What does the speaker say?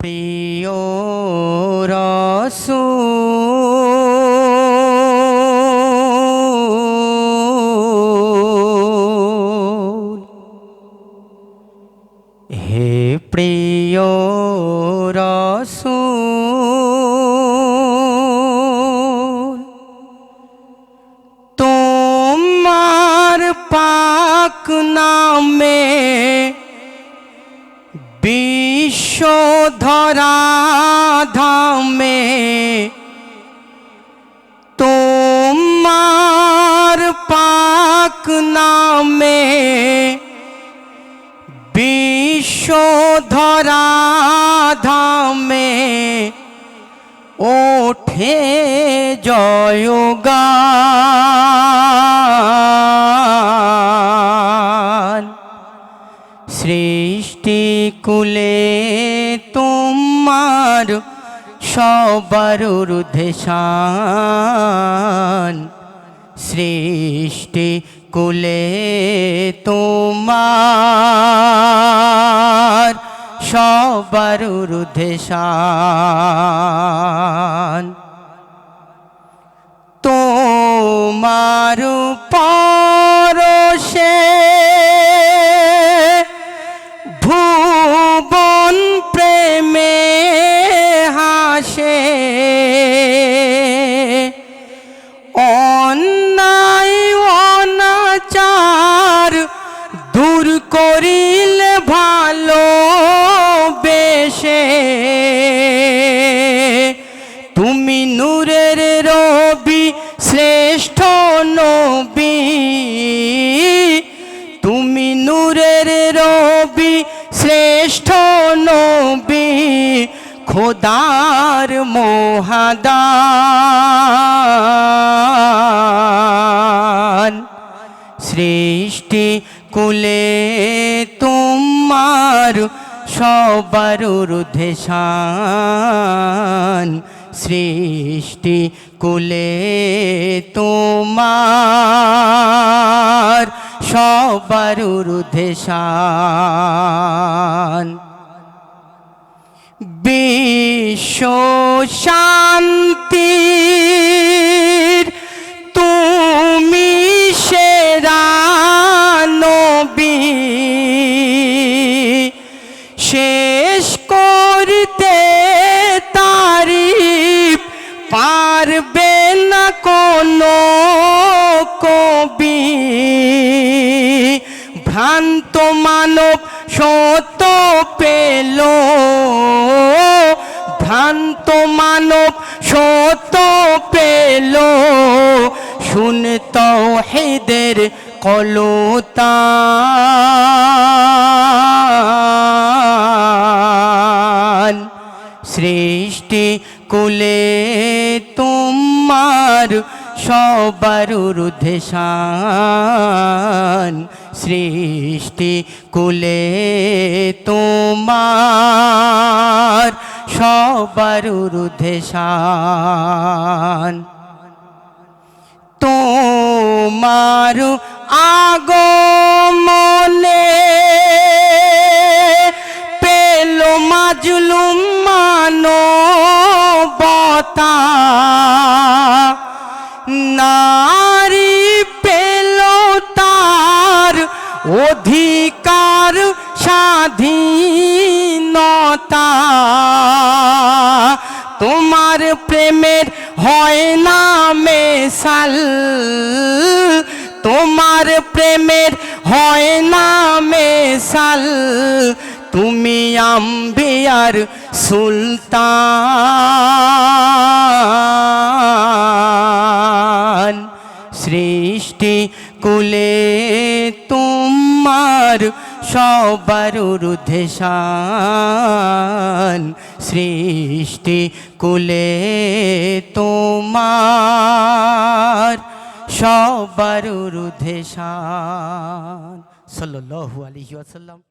প্রিয় রসূল। হে প্রিয় রসূল তোমার পাক নামে ধরা ধামে তোমার পাক নামে বিশ্ব ধরা ধামে ওঠে জয়গান সৃষ্টি কুলে তোমার সবার ঊর্ধ্বেশান সৃষ্টি কুলে তোমার সবার ঊর্ধ্বেশান তোমার পরশে ভুবন প্রেমে রবি শ্রেষ্ঠ নবী খোদার মহাদান। সৃষ্টি কুলে তোমার সবার ঊর্ধ্বেশান সৃষ্টি কুলে তোমার সবার ঊর্ধ্বেশান বিশ্ব শান্তির তুমি সেরা নবী। শেষ করতে তারিফ পারবে না কোনো মানব সত পেল। ভ্রান্ত মানব সত পেল। শুনত হেদের কলতা। সৃষ্টি কুলে তোমার সবার শান সৃষ্টি কুলে তোমার সবার শান তোমার আগমনে অধিকার স্বাধীনতা। তোমার প্রেমের হয় না মেশাল। তোমার প্রেমের হয় না মেশাল। তুমি আম্বিয়ার সুলতান। তোমার সবার ঊর্ধ্বেশান সৃষ্টি কুলে তোমার সবার ঊর্ধ্বেশান সাল্লাল্লাহু আলাইহি ওয়াসাল্লাম।